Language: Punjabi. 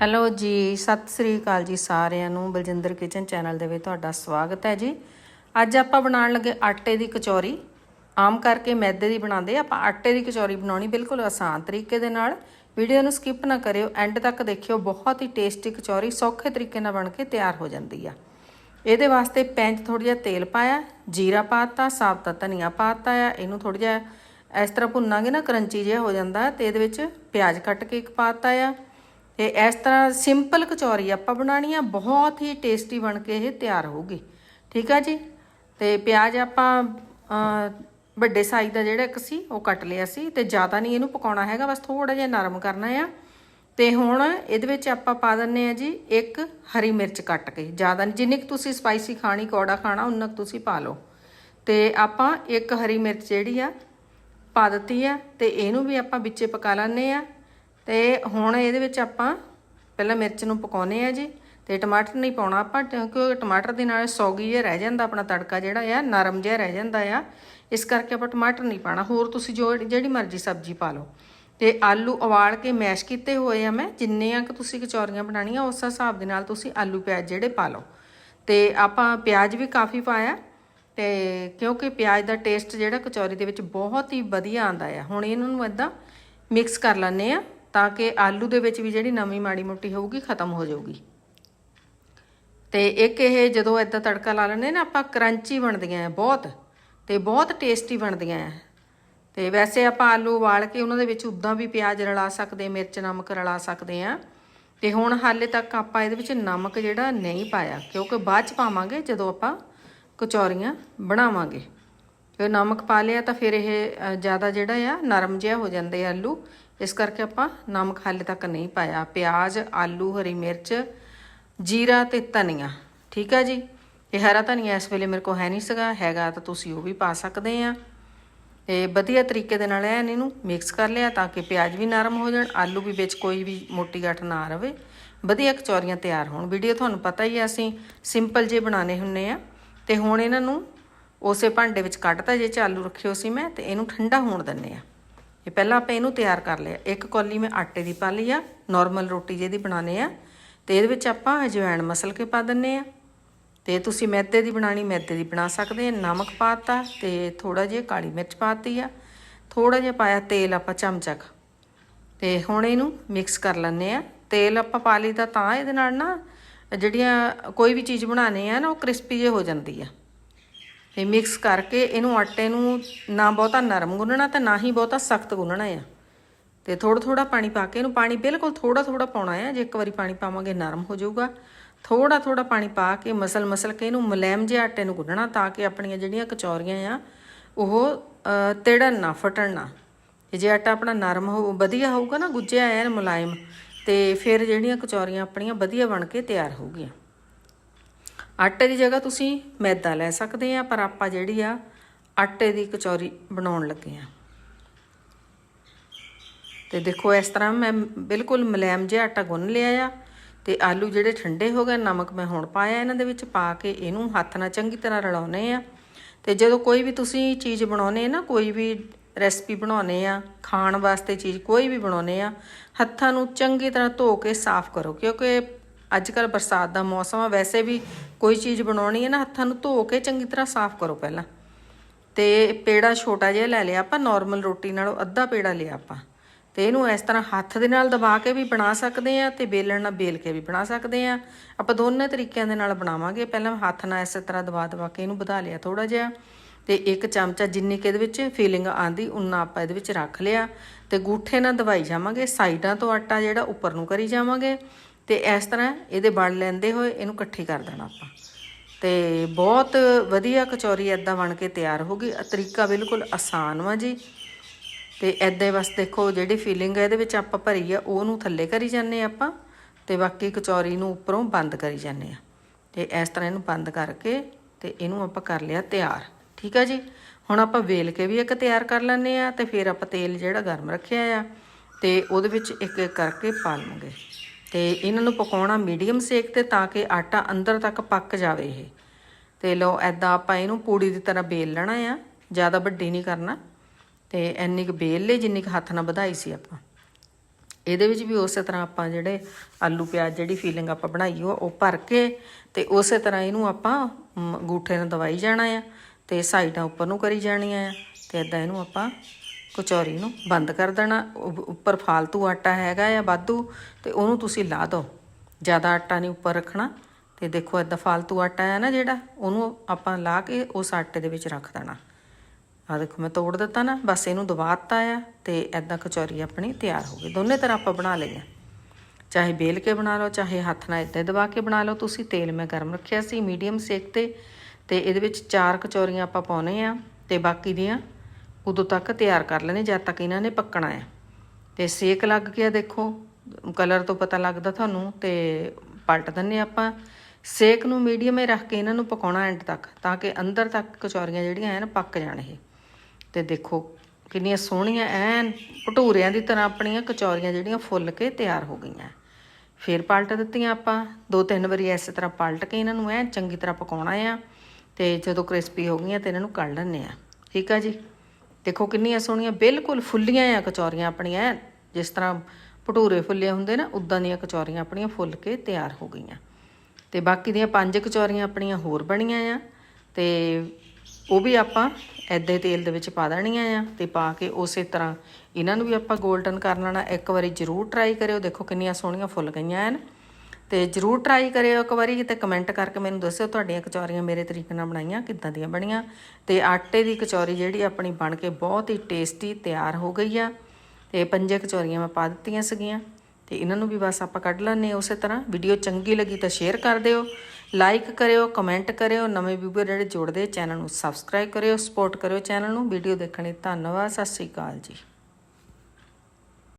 ਹੈਲੋ ਜੀ, ਸਤਿ ਸ੍ਰੀ ਅਕਾਲ ਜੀ ਸਾਰਿਆਂ ਨੂੰ। ਬਲਜਿੰਦਰ ਕਿਚਨ ਚੈਨਲ ਦੇ ਵਿੱਚ ਤੁਹਾਡਾ ਸਵਾਗਤ ਹੈ ਜੀ। ਅੱਜ ਆਪਾਂ ਬਣਾਉਣ ਲੱਗੇ ਆਟੇ ਦੀ ਕਚੌਰੀ। ਆਮ ਕਰਕੇ ਮੈਦੇ ਦੀ ਬਣਾਉਂਦੇ ਆਪਾਂ ਆਟੇ ਦੀ ਕਚੌਰੀ ਬਣਾਉਣੀ ਬਿਲਕੁਲ ਆਸਾਨ ਤਰੀਕੇ ਦੇ ਨਾਲ। ਵੀਡੀਓ ਨੂੰ ਸਕਿਪ ਨਾ ਕਰਿਓ, ਐਂਡ ਤੱਕ ਦੇਖਿਓ, ਬਹੁਤ ਹੀ ਟੇਸਟੀ ਕਚੌਰੀ ਸੌਖੇ ਤਰੀਕੇ ਨਾਲ ਬਣ ਕੇ ਤਿਆਰ ਹੋ ਜਾਂਦੀ ਆ। ਇਹਦੇ ਵਾਸਤੇ ਪੈਂਚ 'ਚ ਥੋੜਾ ਜਿਹਾ ਤੇਲ ਪਾਇਆ, ਜੀਰਾ ਪਾਤਾ, ਸਾਬਤਾ ਧਨੀਆ ਪਾਤਾ ਆ, ਇਹਨੂੰ ਥੋੜਾ ਜਿਹਾ ਇਸ ਤਰ੍ਹਾਂ ਭੁੰਨਾਂਗੇ ਨਾ, ਕਰੰਚੀ ਜਿਹਾ ਹੋ ਜਾਂਦਾ ਤੇ ਇਹਦੇ ਵਿੱਚ ਪਿਆਜ਼ ਕੱਟ ਕੇ ਇੱਕ ਪਾਤਾ ਆ। ਤੇ ਇਸ ਤਰ੍ਹਾਂ ਸਿੰਪਲ ਕਚੌਰੀ ਆਪਾਂ ਬਣਾਣੀ ਆ, ਬਹੁਤ ਹੀ ਟੇਸਟੀ ਬਣ ਕੇ ਇਹ ਤਿਆਰ ਹੋਊਗੀ। ਠੀਕ ਆ ਜੀ? ਤੇ ਪਿਆਜ਼ ਆਪਾਂ ਵੱਡੇ ਸਾਈਜ਼ ਦਾ ਜਿਹੜਾ ਇੱਕ ਸੀ, ਉਹ ਕੱਟ ਲਿਆ ਸੀ ਤੇ ਜ਼ਿਆਦਾ ਨਹੀਂ ਇਹਨੂੰ ਪਕਾਉਣਾ ਹੈਗਾ, ਬਸ ਥੋੜਾ ਜਿਹਾ ਨਰਮ ਕਰਨਾ ਆ। ਤੇ ਹੁਣ ਇਹਦੇ ਵਿੱਚ ਆਪਾਂ ਪਾ ਦਿੰਨੇ ਆ ਜੀ ਇੱਕ ਹਰੀ ਮਿਰਚ ਕੱਟ ਕੇ। ਜ਼ਿਆਦਾ ਨਹੀਂ, ਜਿੰਨੀ ਕੁ ਤੁਸੀਂ ਸਪਾਈਸੀ ਖਾਣੀ, ਕੌੜਾ ਖਾਣਾ, ਉਨਾ ਕੁ ਤੁਸੀਂ ਪਾ ਲਓ। ਤੇ ਆਪਾਂ ਇੱਕ ਹਰੀ ਮਿਰਚ ਜਿਹੜੀ ਆ, ਪਾ ਦਿੱਤੀ ਆ ਤੇ ਇਹਨੂੰ ਵੀ ਆਪਾਂ ਵਿੱਚੇ ਪਕਾ ਲੈਣੇ ਆ। ਤੇ ਹੁਣ ਇਹਦੇ ਵਿੱਚ ਆਪਾਂ ਪਹਿਲਾਂ ਮਿਰਚ ਨੂੰ ਪਕਾਉਨੇ ਆ ਜੀ ਤੇ ਟਮਾਟਰ ਨਹੀਂ ਪਾਉਣਾ ਆਪਾਂ, ਕਿਉਂਕਿ ਟਮਾਟਰ ਦੇ ਨਾਲ ਸੌਗੀ ਜਿਹਾ ਰਹਿ ਜਾਂਦਾ ਆਪਣਾ ਤੜਕਾ ਜਿਹੜਾ ਆ, ਨਰਮ ਜਿਹਾ ਰਹਿ ਜਾਂਦਾ ਆ। ਇਸ ਕਰਕੇ ਆਪਾਂ ਟਮਾਟਰ ਨਹੀਂ ਪਾਣਾ ਹੋਰ ਤੁਸੀਂ ਜੋ ਜਿਹੜੀ ਮਰਜ਼ੀ ਸਬਜ਼ੀ ਪਾ ਲਓ। ਤੇ ਆਲੂ ਉਬਾਲ ਕੇ ਮੈਸ਼ ਕੀਤੇ ਹੋਏ ਆ ਮੈਂ, ਜਿੰਨੇ ਆ ਕਿ ਤੁਸੀਂ ਕਚੌਰੀਆਂ ਬਣਾਉਣੀਆਂ, ਉਸ ਹਿਸਾਬ ਦੇ ਨਾਲ ਤੁਸੀਂ ਆਲੂ ਪਿਆਜ਼ ਜਿਹੜੇ ਪਾ ਲਓ। ਤੇ ਆਪਾਂ ਪਿਆਜ਼ ਵੀ ਕਾਫੀ ਪਾਇਆ, ਤੇ ਕਿਉਂਕਿ ਪਿਆਜ਼ ਦਾ ਟੇਸਟ ਜਿਹੜਾ ਕਚੌਰੀ ਦੇ ਵਿੱਚ ਬਹੁਤ ਹੀ ਵਧੀਆ ਆਂਦਾ ਆ। ਹੁਣ ਇਹਨਾਂ ਨੂੰ ਇਦਾਂ ਮਿਕਸ ਕਰ ਲੈਣੇ ਆ। ਤਾਂ ਕਿ ਆਲੂ ਦੇ ਵਿੱਚ ਵੀ ਜਿਹੜੀ ਨਵੀਂ ਮਾੜੀ ਮੋਟੀ ਹੋਊਗੀ, ਖਤਮ ਹੋ ਜਾਊਗੀ। ਤੇ ਇੱਕ ਇਹ ਜਦੋਂ ਇਦਾਂ ਤੜਕਾ ਲਾ ਲੈਣੇ ਨਾ, ਆਪਾਂ ਕਰੰਚੀ ਬਣਦੀਆਂ ਆ ਬਹੁਤ। ਤੇ ਬਹੁਤ ਟੇਸਟੀ ਬਣਦੀਆਂ ਆ ਤੇ ਵੈਸੇ ਆਪਾਂ ਆਲੂ ਉਬਾਲ ਕੇ ਉਹਨਾਂ ਦੇ ਵਿੱਚ ਉਦਾਂ ਵੀ ਪਿਆਜ਼ ਰਲਾ ਸਕਦੇ, ਮਿਰਚ, ਨਮਕ ਰਲਾ ਸਕਦੇ ਆ। ਤੇ ਹੁਣ ਹਾਲੇ ਤੱਕ ਆਪਾਂ ਇਹਦੇ ਵਿੱਚ ਨਮਕ ਜਿਹੜਾ ਨਹੀਂ ਪਾਇਆ, ਕਿਉਂਕਿ ਬਾਅਦ ਚ ਪਾਵਾਂਗੇ ਜਦੋਂ ਆਪਾਂ ਕਚੌਰੀਆਂ ਬਣਾਵਾਂਗੇ। ਜੇ ਨਮਕ ਪਾ ਲਿਆ ਤਾਂ ਫਿਰ ਇਹ ਜ਼ਿਆਦਾ ਜਿਹੜਾ ਆ, ਨਰਮ ਜਿਹਾ ਹੋ ਜਾਂਦੇ ਆਲੂ। ਇਸ ਕਰਕੇ ਆਪਾਂ ਨਮਕ ਹਾਲੇ ਤੱਕ ਨਹੀਂ ਪਾਇਆ। ਪਿਆਜ਼, ਆਲੂ, ਹਰੀ ਮਿਰਚ, ਜੀਰਾ ਤੇ ਧਨੀਆ। ਠੀਕ ਆ ਜੀ? ਇਹ ਹਰਾ ਧਨੀਆ ਇਸ ਵੇਲੇ ਮੇਰੇ ਕੋਲ ਹੈ ਨਹੀਂ ਸੀਗਾ। ਹੈਗਾ ਤਾਂ ਤੁਸੀਂ ਉਹ ਵੀ ਪਾ ਸਕਦੇ ਆ। ਤੇ ਵਧੀਆ ਤਰੀਕੇ ਦੇ ਨਾਲ ਐਨ ਇਹਨੂੰ ਮਿਕਸ ਕਰ ਲਿਆ ਤਾਂ ਕਿ ਪਿਆਜ਼ ਵੀ ਨਰਮ ਹੋ ਜਾਣ, ਆਲੂ ਵੀ ਵਿੱਚ ਕੋਈ ਵੀ ਮੋਟੀ ਗੱਠ ਨਾ ਰਵੇ। ਵਧੀਆ ਕਚੌਰੀਆਂ ਤਿਆਰ ਹੋਣ। ਵੀਡੀਓ ਤੁਹਾਨੂੰ ਪਤਾ ਹੀ ਆ, ਅਸੀਂ ਸਿੰਪਲ ਜੇ ਬਣਾਣੇ ਹੁੰਨੇ ਆ। ਤੇ ਹੁਣ ਇਹਨਾਂ ਨੂੰ ਉਸੇ ਭਾਂਡੇ ਵਿੱਚ ਕੱਢਤਾ ਜੇ ਚ ਆਲੂ ਰੱਖਿਓ ਸੀ ਮੈਂ, ਤੇ ਇਹਨੂੰ ਠੰਡਾ ਹੋਣ ਦਿੰਨੇ ਆ। ਇਹ ਪਹਿਲਾਂ ਆਪਾਂ ਇਹਨੂੰ ਤਿਆਰ ਕਰ ਲਿਆ। ਇੱਕ ਕੌਲੀ ਮੈਂ ਆਟੇ ਦੀ ਪਾ ਲਈ ਆ ਨਾਰਮਲ ਰੋਟੀ ਜਿਹਦੀ ਬਣਾਣੇ ਆ। ਤੇ ਇਹਦੇ ਵਿੱਚ ਆਪਾਂ ਅਜਵਾਇਣ ਮਸਲ ਕੇ ਪਾ ਦਿੰਨੇ ਆ। ਤੇ ਤੁਸੀਂ ਮੈਦੇ ਦੀ ਬਣਾਣੀ ਮੈਦੇ ਦੀ ਬਣਾ ਸਕਦੇ ਆ, ਨਮਕ ਪਾਤਾ ਤੇ ਥੋੜਾ ਜਿਹਾ ਕਾਲੀ ਮਿਰਚ ਪਾਤੀ ਆ। ਥੋੜਾ ਜਿਹਾ ਪਾਇਆ ਤੇਲ ਆਪਾਂ ਚਮਚਕ। ਕੁ। ਤੇ ਹੁਣ ਇਹਨੂੰ ਮਿਕਸ ਕਰ ਲੈਂਦੇ ਆ। ਤੇਲ ਆਪਾਂ ਪਾ ਲਈ ਤਾਂ ਇਹਦੇ ਨਾਲ ਨਾ ਜਿਹੜੀਆਂ ਕੋਈ ਵੀ ਚੀਜ਼ ਬਣਾਣੇ ਆ ਨਾ, ਉਹ ਕ੍ਰਿਸਪੀ ਜੇ ਹੋ ਜਾਂਦੀ ਆ। ਤੇ ਮਿਕਸ ਕਰਕੇ ਇਹਨੂੰ ਆਟੇ ਨੂੰ ਨਾ ਬਹੁਤਾ ਨਰਮ ਗੁੰਨਣਾ ਤੇ ਨਾ ਹੀ ਬਹੁਤਾ ਸਖਤ ਗੁੰਨਣਾ ਆ। ਤੇ ਥੋੜਾ ਥੋੜਾ ਪਾਣੀ ਪਾ ਕੇ ਇਹਨੂੰ ਪਾਣੀ ਬਿਲਕੁਲ ਥੋੜਾ ਥੋੜਾ ਪਾਉਣਾ ਆ। ਜੇ ਇੱਕ ਵਾਰੀ ਪਾਣੀ ਪਾਵਾਂਗੇ ਨਰਮ ਹੋ ਜਾਊਗਾ। ਥੋੜਾ ਥੋੜਾ ਪਾਣੀ ਪਾ ਕੇ ਮਸਲ ਮਸਲ ਕੇ ਇਹਨੂੰ ਮੁਲਾਇਮ ਜਿਹੇ ਆਟੇ ਨੂੰ ਗੁੰਨਣਾ ਤਾਂ ਕਿ ਆਪਣੀਆਂ ਜਿਹੜੀਆਂ ਕਚੌਰੀਆਂ ਆ ਉਹ ਅ, ਤਿੜਨ ਨਾ ਫਟਣ ਨਾ। ਤੇ ਜੇ ਆਟਾ ਆਪਣਾ ਨਰਮ ਹੋ ਵਧੀਆ ਹੋਊਗਾ ਨਾ ਗੁੱਜਿਆ ਐਨ ਮੁਲਾਇਮ ਤੇ ਫਿਰ ਜਿਹੜੀਆਂ ਕਚੌਰੀਆਂ ਆਪਣੀਆਂ ਵਧੀਆ ਬਣ ਕੇ ਤਿਆਰ ਹੋਊਗੀਆਂ। ਆਟੇ ਦੀ ਜਗ੍ਹਾ ਤੁਸੀਂ ਮੈਦਾ ਲੈ ਸਕਦੇ ਆ, ਪਰ ਆਪਾਂ ਜਿਹੜੀ ਆ, ਆਟੇ ਦੀ ਕਚੌਰੀ ਬਣਾਉਣ ਲੱਗੇ ਆ। ਤੇ ਦੇਖੋ, ਇਸ ਤਰ੍ਹਾਂ ਮੈਂ ਬਿਲਕੁਲ ਮਲੈਮ ਜਿਹਾ ਆਟਾ ਗੁੰਨ ਲਿਆ ਆ ਤੇ ਆਲੂ ਜਿਹੜੇ ਠੰਡੇ ਹੋ ਗਏ, ਨਮਕ ਮੈਂ ਹੁਣ ਪਾਇਆ ਇਹਨਾਂ ਦੇ ਵਿੱਚ ਪਾ ਕੇ ਇਹਨੂੰ ਹੱਥ ਨਾਲ ਚੰਗੀ ਤਰ੍ਹਾਂ ਰਲਾਉਨੇ ਆ। ਤੇ ਜਦੋਂ ਕੋਈ ਵੀ ਤੁਸੀਂ ਚੀਜ਼ ਬਣਾਉਨੇ ਨਾ, ਕੋਈ ਵੀ ਰੈਸਪੀ ਬਣਾਉਨੇ ਆ, ਖਾਣ ਵਾਸਤੇ ਚੀਜ਼ ਕੋਈ ਵੀ ਬਣਾਉਨੇ ਆ, ਹੱਥਾਂ ਨੂੰ ਚੰਗੀ ਤਰ੍ਹਾਂ ਧੋ ਕੇ ਸਾਫ਼ ਕਰੋ, ਕਿਉਂਕਿ ਅੱਜ ਕੱਲ ਬਰਸਾਤ ਦਾ ਮੌਸਮ ਆ, ਵੈਸੇ ਵੀ ਕੋਈ ਚੀਜ਼ ਬਣਾਉਣੀ ਹੈ ਨਾ, ਹੱਥਾਂ ਨੂੰ ਧੋ ਕੇ ਚੰਗੀ ਤਰ੍ਹਾਂ ਸਾਫ਼ ਕਰੋ ਪਹਿਲਾਂ। ਤੇ ਪੇੜਾ ਛੋਟਾ ਜਿਹਾ ਲੈ ਲਿਆ ਆਪਾਂ ਨਾਰਮਲ ਰੋਟੀ ਨਾਲੋਂ ਅੱਧਾ ਪੇੜਾ ਲਿਆ ਆਪਾਂ। ਤੇ ਇਹਨੂੰ ਇਸ ਤਰ੍ਹਾਂ ਹੱਥ ਦੇ ਨਾਲ ਦਬਾ ਕੇ ਵੀ ਬਣਾ ਸਕਦੇ ਆ ਤੇ ਬੇਲਣ ਨਾਲ ਬੇਲ ਕੇ ਵੀ ਬਣਾ ਸਕਦੇ ਆ ਆਪਾਂ ਦੋਨੇ ਤਰੀਕਿਆਂ ਦੇ ਨਾਲ ਬਣਾਵਾਂਗੇ। ਪਹਿਲਾਂ ਹੱਥ ਨਾਲ ਇਸੇ ਤਰ੍ਹਾਂ ਦਬਾ ਦਬਾ ਕੇ ਇਹਨੂੰ ਵਧਾ ਲਿਆ ਥੋੜਾ ਜਿਹਾ। ਤੇ ਇੱਕ ਚਮਚਾ ਜਿੰਨੀ ਕਿ ਇਹਦੇ ਵਿੱਚ ਫੀਲਿੰਗ ਆਂਦੀ ਉਨਾ ਆਪਾਂ ਇਹਦੇ ਵਿੱਚ ਰੱਖ ਲਿਆ। ਤੇ ਗੂਠੇ ਨਾਲ ਦਵਾਈ ਜਾਵਾਂਗੇ। ਸਾਈਡਾਂ ਤੋਂ ਆਟਾ ਜਿਹੜਾ ਉੱਪਰ ਨੂੰ ਕਰੀ ਜਾਵਾਂਗੇ। ਤੇ ਇਸ ਤਰ੍ਹਾਂ ਇਹਦੇ ਬਣ ਲੈਂਦੇ ਹੋਏ ਇਹਨੂੰ ਇਕੱਠੀ ਕਰ ਦੇਣਾ ਆਪਾਂ। ਤੇ ਬਹੁਤ ਵਧੀਆ ਕਚੌਰੀ ਐਦਾਂ ਬਣ ਕੇ ਤਿਆਰ ਹੋ ਗਈ। ਤਰੀਕਾ ਬਿਲਕੁਲ ਆਸਾਨ ਵਾ ਜੀ। ਤੇ ਐਦਾਂ ਬਸ ਦੇਖੋ ਜਿਹੜੀ ਫੀਲਿੰਗ ਹੈ ਇਹਦੇ ਵਿੱਚ ਆਪਾਂ ਭਰੀ ਆ, ਉਹਨੂੰ ਥੱਲੇ ਕਰੀ ਜਾਂਦੇ ਆ ਆਪਾਂ ਤੇ ਬਾਕੀ ਕਚੌਰੀ ਨੂੰ ਉੱਪਰੋਂ ਬੰਦ ਕਰੀ ਜਾਂਦੇ ਆ ਤੇ ਇਸ ਤਰ੍ਹਾਂ ਇਹਨੂੰ ਬੰਦ ਕਰਕੇ ਤੇ ਇਹਨੂੰ ਆਪਾਂ ਕਰ ਲਿਆ ਤਿਆਰ। ਠੀਕ ਆ ਜੀ? ਹੁਣ ਆਪਾਂ ਵੇਲ ਕੇ ਵੀ ਇੱਕ ਤਿਆਰ ਕਰ ਲੈਂਦੇ ਆ ਤੇ ਫਿਰ ਆਪਾਂ ਤੇਲ ਜਿਹੜਾ ਗਰਮ ਰੱਖਿਆ ਆ ਤੇ ਉਹਦੇ ਵਿੱਚ ਇੱਕ ਇੱਕ ਕਰਕੇ ਪਾ ਲਵਾਂਗੇ। ਤੇ ਇਹਨਾਂ ਨੂੰ ਪਕਾਉਣਾ ਮੀਡੀਅਮ ਸੇਕ ਤੇ ਤਾਂ ਕਿ ਆਟਾ ਅੰਦਰ ਤੱਕ ਪੱਕ ਜਾਵੇ ਇਹ। ਤੇ ਲਓ ਐਦਾਂ ਆਪਾਂ ਇਹਨੂੰ ਪੂੜੀ ਦੀ ਤਰ੍ਹਾਂ ਬੇਲ ਲੈਣਾ ਆ। ਜ਼ਿਆਦਾ ਵੱਡੀ ਨਹੀਂ ਕਰਨਾ। ਤੇ ਇੰਨੀ ਕੁ ਬੇਲ ਲਈ, ਜਿੰਨੀ ਕੁ ਹੱਥ ਨਾਲ ਵਧਾਈ ਸੀ ਆਪਾਂ। ਇਹਦੇ ਵਿੱਚ ਵੀ ਉਸੇ ਤਰ੍ਹਾਂ ਆਪਾਂ ਜਿਹੜੇ ਆਲੂ ਪਿਆਜ਼ ਜਿਹੜੀ ਫੀਲਿੰਗ ਆਪਾਂ ਬਣਾਈ ਉਹ ਉਹ ਭਰ ਕੇ ਤੇ ਉਸੇ ਤਰ੍ਹਾਂ ਇਹਨੂੰ ਆਪਾਂ ਗੂਠੇ ਨਾਲ ਦਵਾਈ ਜਾਣਾ ਆ ਤੇ ਸਾਈਡਾਂ ਉੱਪਰ ਨੂੰ ਕਰੀ ਜਾਣੀਆਂ ਆ। ਤੇ ਇਦਾਂ ਇਹਨੂੰ ਆਪਾਂ ਕਚੌਰੀ ਨੂੰ ਬੰਦ ਕਰ ਦੇਣਾ। ਉ- ਉੱਪਰ ਫਾਲਤੂ ਆਟਾ ਹੈਗਾ ਆ ਵਾਧੂ, ਤੇ ਉਹਨੂੰ ਤੁਸੀਂ ਲਾ ਦਿਓ ਜ਼ਿਆਦਾ ਆਟਾ ਨਹੀਂ ਉੱਪਰ ਰੱਖਣਾ। ਤੇ ਦੇਖੋ ਇਦਾਂ ਫਾਲਤੂ ਆਟਾ ਹੈ ਨਾ ਜਿਹੜਾ, ਉਹਨੂੰ ਆਪਾਂ ਲਾ ਕੇ ਉਸ ਆਟੇ ਦੇ ਵਿੱਚ ਰੱਖ ਦੇਣਾ। ਆ ਦੇਖੋ ਮੈਂ ਤੋੜ ਦਿੱਤਾ ਨਾ, ਬਸ ਇਹਨੂੰ ਦਬਾ ਦਿੱਤਾ ਆ ਤੇ ਐਦਾਂ ਕਚੌਰੀ ਆਪਣੀ ਤਿਆਰ ਹੋ ਗਈ। ਦੋਨੇ ਤਰ੍ਹਾਂ ਆਪਾਂ ਬਣਾ ਲਈਆਂ। ਚਾਹੇ ਬੇਲ ਕੇ ਬਣਾ ਲਓ, ਚਾਹੇ ਹੱਥ ਨਾਲ ਇੱਦਾਂ ਦਬਾ ਕੇ ਬਣਾ ਲਓ। ਤੁਸੀਂ ਤੇਲ ਮੈਂ ਗਰਮ ਰੱਖਿਆ ਸੀ ਮੀਡੀਅਮ ਸੇਕ ਤੇ ਤੇ ਇਹਦੇ ਵਿੱਚ ਚਾਰ ਕਚੌਰੀਆਂ ਆਪਾਂ ਪਾਉਣੇ ਆ, ਤੇ ਬਾਕੀ ਦੀਆਂ ਉਦੋਂ ਤੱਕ ਤਿਆਰ ਕਰ ਲੈਣੇ, ਜਦ ਤੱਕ ਇਹਨਾਂ ਨੇ ਪੱਕਣਾ ਆ ਤੇ ਸੇਕ ਲੱਗ ਗਿਆ ਦੇਖੋ, ਕਲਰ ਤੋਂ ਪਤਾ ਲੱਗਦਾ ਤੁਹਾਨੂੰ, ਤੇ ਪਲਟ ਦਿੰਨੇ ਆਪਾਂ। ਸੇਕ ਨੂੰ ਮੀਡੀਅਮ ਹੀ ਰੱਖ ਕੇ ਇਹਨਾਂ ਨੂੰ ਪਕਾਉਣਾ ਐਂਡ ਤੱਕ, ਤਾਂ ਕਿ ਅੰਦਰ ਤੱਕ ਕਚੌਰੀਆਂ ਜਿਹੜੀਆਂ ਐਨ ਪੱਕ ਜਾਣ ਇਹ। ਤੇ ਦੇਖੋ, ਕਿੰਨੀਆਂ ਸੋਹਣੀਆਂ ਐਨ ਭਟੂਰਿਆਂ ਦੀ ਤਰ੍ਹਾਂ ਆਪਣੀਆਂ ਕਚੌਰੀਆਂ ਜਿਹੜੀਆਂ ਫੁੱਲ ਕੇ ਤਿਆਰ ਹੋ ਗਈਆਂ। ਫਿਰ ਪਲਟ ਦਿੱਤੀਆਂ ਆਪਾਂ। ਦੋ ਤਿੰਨ ਵਾਰੀ ਇਸੇ ਤਰ੍ਹਾਂ ਪਲਟ ਕੇ ਇਹਨਾਂ ਨੂੰ ਐਨ ਚੰਗੀ ਤਰ੍ਹਾਂ ਪਕਾਉਣਾ ਆ, ਤੇ ਜਦੋਂ ਕ੍ਰਿਸਪੀ ਹੋ ਗਈਆਂ ਤੇ ਇਹਨਾਂ ਨੂੰ ਕੱਢ ਲੈਣੇ ਆ। ਠੀਕ ਆ ਜੀ? ਦੇਖੋ ਕਿੰਨੀਆਂ ਸੋਹਣੀਆਂ ਬਿਲਕੁਲ ਫੁੱਲੀਆਂ ਆ ਕਚੌਰੀਆਂ ਆਪਣੀਆਂ ਐਨ, ਜਿਸ ਤਰ੍ਹਾਂ ਭਟੂਰੇ ਫੁੱਲੇ ਹੁੰਦੇ ਨਾ ਉਦਾਂ ਦੀਆਂ ਕਚੌਰੀਆਂ ਆਪਣੀਆਂ ਫੁੱਲ ਕੇ ਤਿਆਰ ਹੋ ਗਈਆਂ। ਤੇ ਬਾਕੀ ਦੀਆਂ ਪੰਜ ਕਚੌਰੀਆਂ ਆਪਣੀਆਂ ਹੋਰ ਬਣੀਆਂ ਆ ਤੇ ਉਹ ਵੀ ਆਪਾਂ ਐਦੇ ਤੇਲ ਦੇ ਵਿੱਚ ਪਾ ਦੇਣੀਆਂ ਆ ਤੇ ਪਾ ਕੇ ਉਸੇ ਤਰ੍ਹਾਂ ਇਹਨਾਂ ਨੂੰ ਵੀ ਆਪਾਂ 골ਡਨ ਕਰ ਲੈਣਾ ਇੱਕ ਵਾਰੀ ਜ਼ਰੂਰ ਟਰਾਈ ਕਰਿਓ ਦੇਖੋ ਕਿੰਨੀਆਂ ਸੋਹਣੀਆਂ ਫੁੱਲ ਗਈਆਂ ਹਨ। ਤੇ ਜ਼ਰੂਰ ਟਰਾਈ ਕਰਿਓ ਇੱਕ ਵਾਰੀ ਤੇ ਕਮੈਂਟ ਕਰਕੇ ਮੈਨੂੰ ਦੱਸਿਓ ਤੁਹਾਡੀਆਂ ਕਚੌਰੀਆਂ ਮੇਰੇ ਤਰੀਕੇ ਨਾਲ ਬਣਾਈਆਂ, ਕਿੱਦਾਂ ਦੀਆਂ ਬਣੀਆਂ। ਤੇ ਆਟੇ ਦੀ ਕਚੌਰੀ ਜਿਹੜੀ ਆਪਣੀ ਬਣ ਕੇ ਬਹੁਤ ਹੀ ਟੇਸਟੀ ਤਿਆਰ ਹੋ ਗਈ ਆ। ਤੇ ਪੰਜੇ ਕਚੌਰੀਆਂ ਮੈਂ ਪਾ ਦਿੱਤੀਆਂ ਸੀਗੀਆਂ। ਤੇ ਇਹਨਾਂ ਨੂੰ ਵੀ ਬਸ ਆਪਾਂ ਕੱਢ ਲੈਣੇ ਉਸੇ ਤਰ੍ਹਾਂ। ਵੀਡੀਓ ਚੰਗੀ ਲੱਗੀ ਤਾਂ ਸ਼ੇਅਰ ਕਰ ਦਿਓ। ਲਾਈਕ ਕਰਿਓ ਕਮੈਂਟ ਕਰਿਓ। ਨਵੇਂ ਵੀਡੀਓ ਜਿਹੜੇ ਜੁੜਦੇ ਚੈਨਲ ਨੂੰ ਸਬਸਕ੍ਰਾਈਬ ਕਰਿਓ ਸਪੋਰਟ ਕਰਿਓ ਚੈਨਲ ਨੂੰ। ਵੀਡੀਓ ਦੇਖਣ ਲਈ ਧੰਨਵਾਦ, ਸਤਿ ਸ਼੍ਰੀ ਅਕਾਲ ਜੀ।